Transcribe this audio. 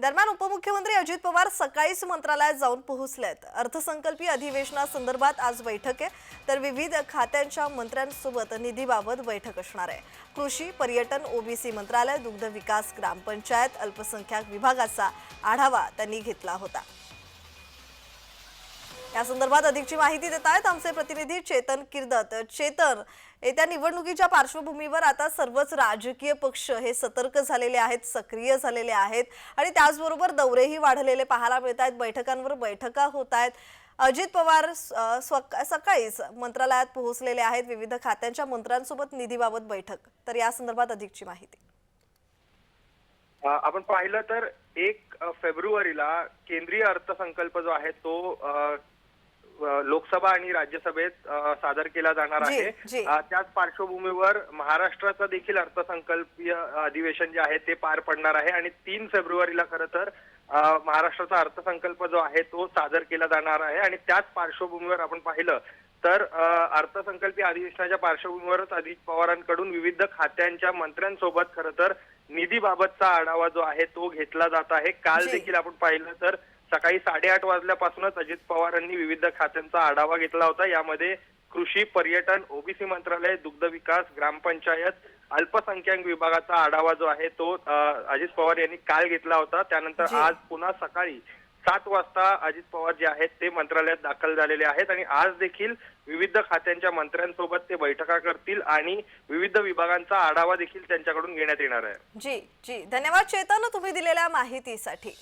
दरम्यान उपमुख्यमंत्री अजित पवार सकाळीच मंत्रालयात जाऊन पोहोचलेत. अर्थसंकल्पीय अधिवेशनासंदर्भात आज बैठक आहे. तर विविध खात्यांच्या मंत्र्यांसोबत निधीबाबत बैठक असणार आहे. कृषी पर्यटन ओबीसी मंत्रालय दुग्ध विकास ग्रामपंचायत अल्पसंख्याक विभागाचा आढावा त्यांनी घेतला होता. या संदर्भात अधिकची माहिती देत आहेत आमचे प्रतिनिधी चेतन किर्दत. चेतन येत्या निवडणुकीच्या पार्श्वभूमीवर आता सर्वच राजकीय पक्ष हे सतर्क झालेले आहेत सक्रिय झालेले आहेत आणि त्याचबरोबर दौरेही वाढलेले पाहायला मिळत आहेत बैठकांवर बैठका होत आहेत अजित पवार सकाळीच मंत्रालयात पोहोचलेले आहेत. विविध खात्यांच्या मंत्र्यांसोबत निधीबाबत बैठक. तर या संदर्भात अधिकची माहिती. आपण पाहिलं तर एक फेब्रुवारीला केंद्रीय अर्थसंकल्प जो आहे तो लोकसभा आणि राज्यसभेत सादर केला जाणार आहे. त्याच पार्श्वभूमीवर महाराष्ट्राचं देखील अर्थसंकल्पीय अधिवेशन जे आहे ते पार पडणार आहे आणि तीन फेब्रुवारीला खरं तर महाराष्ट्राचा अर्थसंकल्प जो आहे तो सादर केला जाणार आहे आणि त्याच पार्श्वभूमीवर आपण पाहिलं तर अर्थसंकल्पीय अधिवेशनाच्या पार्श्वभूमीवरच अजित पवारांकडून विविध खात्यांच्या मंत्र्यांसोबत खरं तर निधीबाबतचा आढावा जो आहे तो घेतला जात आहे. काल. देखील आपण पाहिलं तर सकाळी साडेआठ वाजल्यापासूनच अजित पवारांनी विविध खात्यांचा आढावा घेतला होता. यामध्ये कृषी पर्यटन ओबीसी मंत्रालय दुग्ध विकास ग्रामपंचायत अल्पसंख्याक विभागाचा आढावा जो आहे तो अजित पवार यांनी काल घेतला होता. त्यानंतर. आज पुन्हा सकाळी सात वाजता अजित पवार जे आहेत ते मंत्रालयात दाखल झालेले आहेत आणि आज देखील विविध खात्यांच्या मंत्र्यांसोबत ते बैठका करतील आणि विविध विभागांचा आढावा देखील त्यांच्याकडून घेण्यात येणार आहे. जी जी. धन्यवाद चेतन तुम्ही दिलेल्या माहितीसाठी.